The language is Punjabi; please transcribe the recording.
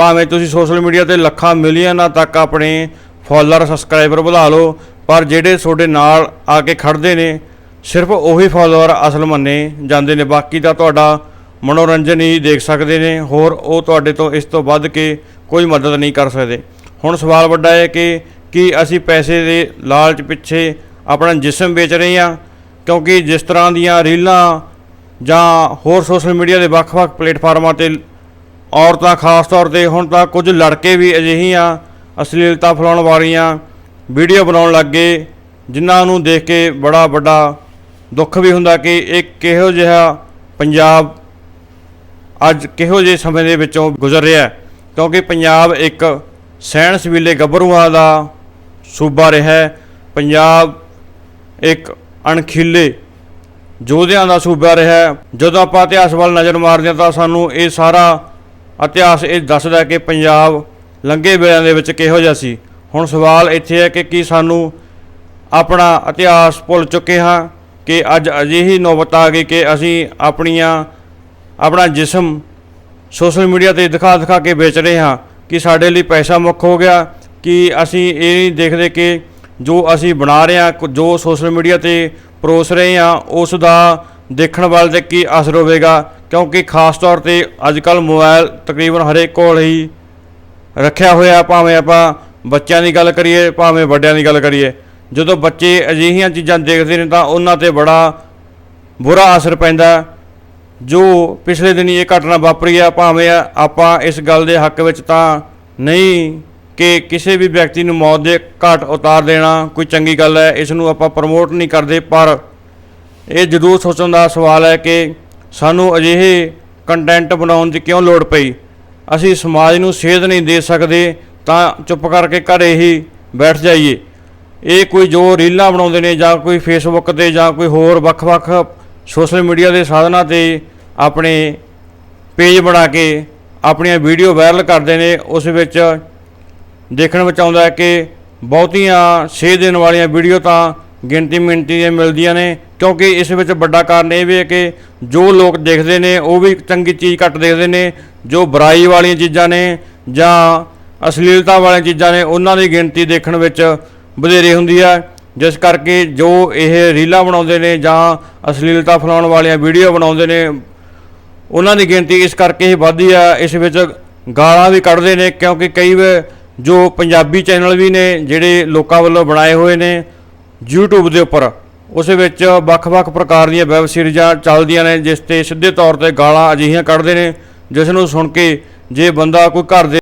ਭਾਵੇਂ ਤੁਸੀਂ ਸੋਸ਼ਲ ਮੀਡੀਆ ਤੇ ਲੱਖਾਂ, ਮਿਲੀਅਨਾਂ ਤੱਕ ਆਪਣੇ ਫਾਲੋਅਰ, ਸਬਸਕ੍ਰਾਈਬਰ ਵਧਾ ਲਓ, ਪਰ ਜਿਹੜੇ ਤੁਹਾਡੇ ਨਾਲ ਆ ਕੇ ਖੜਦੇ ਨੇ, ਸਿਰਫ ਉਹੀ ਫਾਲੋਅਰ ਅਸਲ ਮੰਨੇ ਜਾਂਦੇ ਨੇ। ਬਾਕੀ ਤਾਂ ਤੁਹਾਡਾ ਮਨੋਰੰਜਨ ਹੀ ਦੇਖ ਸਕਦੇ ਨੇ, ਹੋਰ ਉਹ ਤੁਹਾਡੇ ਤੋਂ ਇਸ ਤੋਂ ਵੱਧ ਕੇ ਕੋਈ ਮਦਦ ਨਹੀਂ ਕਰ ਸਕਦੇ। ਹੁਣ ਸਵਾਲ ਵੱਡਾ ਹੈ ਕਿ ਕੀ ਅਸੀਂ ਪੈਸੇ ਦੇ ਲਾਲਚ ਪਿੱਛੇ ਆਪਣਾ ਜਿਸਮ ਵੇਚ ਰਹੇ ਹਾਂ? ਕਿਉਂਕਿ ਜਿਸ ਤਰ੍ਹਾਂ ਦੀਆਂ ਰੀਲਾਂ ਜਾਂ ਹੋਰ ਸੋਸ਼ਲ ਮੀਡੀਆ ਦੇ ਵੱਖ-ਵੱਖ ਪਲੇਟਫਾਰਮਾਂ ਤੇ ਔਰਤਾਂ ਖਾਸ ਤੌਰ ਤੇ ਹੁਣ ਤਾਂ ਕੁਝ ਲੜਕੇ ਵੀ ਅਜਿਹੀਆਂ ਅਸ਼ਲੀਲਤਾ ਫੈਲਾਉਣ ਵਾਲੀਆਂ ਵੀਡੀਓ ਬਣਾਉਣ ਲੱਗ ਗਏ, ਜਿਨ੍ਹਾਂ ਨੂੰ ਦੇਖ ਕੇ ਬੜਾ ਵੱਡਾ ਦੁੱਖ ਵੀ ਹੁੰਦਾ ਕਿ ਇਹ ਕਿਹੋ ਜਿਹਾ ਪੰਜਾਬ ਅੱਜ ਕਿਹੋ ਜਿਹੇ ਸਮੇਂ ਦੇ ਵਿੱਚੋਂ ਗੁਜ਼ਰ ਰਿਹਾ ਹੈ ਕਿਉਂਕਿ ਪੰਜਾਬ ਇੱਕ ਸਹਿਣ ਸਵੀਲੇ ਗੱਭਰੂਆਂ ਦਾ ਸੂਬਾ ਰਿਹਾ ਹੈ ਪੰਜਾਬ ਇੱਕ ਅਣਖੀਲੇ ਯੋਧਿਆਂ ਦਾ ਸੂਬਾ ਰਿਹਾ ਹੈ। ਜਦੋਂ ਆਪਾਂ ਇਤਿਹਾਸ ਵੱਲ ਨਜ਼ਰ ਮਾਰਦੇ ਹਾਂ ਤਾਂ ਸਾਨੂੰ ਇਹ ਸਾਰਾ ਇਤਿਹਾਸ ਇਹ ਦੱਸਦਾ ਕਿ ਪੰਜਾਬ ਲੰਘੇ ਵੇਲਿਆਂ ਦੇ ਵਿੱਚ ਕਿਹੋ ਜਿਹਾ ਸੀ। ਹੁਣ ਸਵਾਲ ਇੱਥੇ ਹੈ ਕਿ ਕੀ ਸਾਨੂੰ ਆਪਣਾ ਇਤਿਹਾਸ ਭੁੱਲ ਚੁੱਕੇ ਹਾਂ ਕਿ ਅੱਜ ਅਜਿਹੀ ਨੌਬਤ ਆ ਗਈ ਕਿ ਅਸੀਂ ਆਪਣੀਆਂ, ਆਪਣਾ ਜਿਸਮ ਸੋਸ਼ਲ ਮੀਡੀਆ ਤੇ ਦਿਖਾ ਦਿਖਾ ਕੇ ਵੇਚ ਰਹੇ ਹਾਂ ਕਿ ਸਾਡੇ ਲਈ ਪੈਸਾ ਮੁੱਖ ਹੋ ਗਿਆ, ਕਿ ਅਸੀਂ ਇਹ ਨਹੀਂ ਦੇਖਦੇ ਕਿ ਜੋ ਅਸੀਂ ਬਣਾ ਰਹੇ ਹਾਂ ਜੋ ਸੋਸ਼ਲ ਮੀਡੀਆ ਤੇ ਪਰੋਸ ਰਹੇ ਹਾਂ, ਉਸ ਦਾ ਦੇਖਣ ਵਾਲੇ ਤੇ ਕੀ ਅਸਰ ਹੋਵੇਗਾ। ਕਿਉਂਕਿ ਖਾਸ ਤੌਰ ਤੇ ਅੱਜ ਕੱਲ ਮੋਬਾਈਲ ਤਕਰੀਬਨ ਹਰੇਕ ਕੋਲ ਹੀ ਰੱਖਿਆ ਹੋਇਆ, ਭਾਵੇਂ ਆਪਾਂ ਬੱਚਿਆਂ ਦੀ ਗੱਲ ਕਰੀਏ, ਭਾਵੇਂ ਵੱਡਿਆਂ ਦੀ ਗੱਲ ਕਰੀਏ। ਜਦੋਂ ਬੱਚੇ ਅਜਿਹੀਆਂ ਚੀਜ਼ਾਂ ਦੇਖਦੇ ਨੇ ਤਾਂ ਉਹਨਾਂ ਤੇ ਬੜਾ ਬੁਰਾ ਅਸਰ ਪੈਂਦਾ ਜੋ ਪਿਛਲੇ ਦਿਨੀ ਇਹ ਘਟਨਾ ਵਾਪਰੀ ਆ, ਭਾਵੇਂ ਆਪਾਂ ਇਸ ਗੱਲ ਦੇ ਹੱਕ ਵਿੱਚ ਤਾਂ ਨਹੀਂ ਕਿ ਕਿਸੇ ਵੀ ਵਿਅਕਤੀ ਨੂੰ ਮੌਤ ਦੇ ਘਾਟ ਉਤਾਰ ਦੇਣਾ ਕੋਈ ਚੰਗੀ ਗੱਲ ਹੈ, ਇਸ ਨੂੰ ਆਪਾਂ ਪ੍ਰਮੋਟ ਨਹੀਂ ਕਰਦੇ। ਪਰ ਇਹ ਜ਼ਰੂਰ ਸੋਚਣ ਦਾ ਸਵਾਲ ਹੈ ਕਿ ਸਾਨੂੰ ਅਜਿਹੇ ਕੰਟੈਂਟ ਬਣਾਉਣ ਦੀ ਕਿਉਂ ਲੋੜ ਪਈ? ਅਸੀਂ ਸਮਾਜ ਨੂੰ ਸੇਧ ਨਹੀਂ ਦੇ ਸਕਦੇ, ਤਾਂ ਚੁੱਪ ਕਰਕੇ ਘਰੇ ਹੀ ਬੈਠ ਜਾਈਏ। ਇਹ ਕੋਈ ਜੋ ਰੀਲਾਂ ਬਣਾਉਂਦੇ ਨੇ ਜਾਂ ਕੋਈ ਫੇਸਬੁੱਕ ਤੇ ਜਾਂ ਕੋਈ ਹੋਰ ਵੱਖ-ਵੱਖ ਸੋਸ਼ਲ ਮੀਡੀਆ ਦੇ ਸਾਧਨਾਂ ਤੇ ਆਪਣੇ ਪੇਜ ਬਣਾ ਕੇ ਆਪਣੀਆਂ ਵੀਡੀਓ ਵਾਇਰਲ ਕਰਦੇ ਨੇ, ਉਸ ਵਿੱਚ ਦੇਖਣ ਵਿੱਚ ਆਉਂਦਾ ਹੈ ਕਿ ਬਹੁਤੀਆਂ ਸੇਧ ਦੇਣ ਵਾਲੀਆਂ ਵੀਡੀਓ ਤਾਂ ਗਿਣਤੀ ਮਿੰਟੀ ਦੀਆਂ ਮਿਲਦੀਆਂ ਨੇ। ਕਿਉਂਕਿ ਇਸ ਵਿੱਚ ਵੱਡਾ ਕਾਰਨ ਇਹ ਵੀ ਹੈ ਕਿ ਜੋ ਲੋਕ ਦੇਖਦੇ ਨੇ, ਉਹ ਵੀ ਚੰਗੀ ਚੀਜ਼ ਘੱਟ ਦੇਖਦੇ ਨੇ, ਜੋ ਬੁਰਾਈ ਵਾਲੀਆਂ ਚੀਜ਼ਾਂ ਨੇ ਜਾਂ ਅਸ਼ਲੀਲਤਾ ਵਾਲੀਆਂ ਚੀਜ਼ਾਂ ਨੇ, ਉਹਨਾਂ ਦੀ ਗਿਣਤੀ ਦੇਖਣ ਵਿੱਚ ਵਧੇਰੇ ਹੁੰਦੀ ਹੈ। ਜਿਸ ਕਰਕੇ ਜੋ ਇਹ ਰੀਲਾਂ ਬਣਾਉਂਦੇ ਨੇ ਜਾਂ ਅਸ਼ਲੀਲਤਾ ਫੈਲਾਉਣ ਵਾਲੀਆਂ ਵੀਡੀਓ ਬਣਾਉਂਦੇ ਨੇ, ਉਹਨਾਂ ਦੀ ਗਿਣਤੀ ਇਸ ਕਰਕੇ ਹੀ ਵੱਧਦੀ ਆ ਇਸ ਵਿੱਚ ਗਾਲਾਂ ਵੀ ਕੱਢਦੇ ਨੇ, ਕਿਉਂਕਿ ਕਈ ਵਾਰ ਜੋ ਪੰਜਾਬੀ ਚੈਨਲ ਵੀ ਨੇ, ਜਿਹੜੇ ਲੋਕਾਂ ਵੱਲੋਂ ਬਣਾਏ ਹੋਏ ਨੇ YouTube ਦੇ ਉੱਪਰ। ਉਸ ਵਿੱਚ ਵੱਖ-ਵੱਖ ਪ੍ਰਕਾਰ ਦੀਆਂ ਵੈਬ ਸੀਰੀਜ਼ਾਂ ਚੱਲਦੀਆਂ ਨੇ, ਜਿਸ ਤੇ ਸਿੱਧੇ ਤੌਰ ਤੇ ਗਾਲਾਂ ਅਜਿਹੀਆਂ ਕੱਢਦੇ ਨੇ, ਜਿਸ ਨੂੰ ਸੁਣ ਕੇ ਜੇ ਬੰਦਾ ਕੋਈ ਘਰ ਦੇ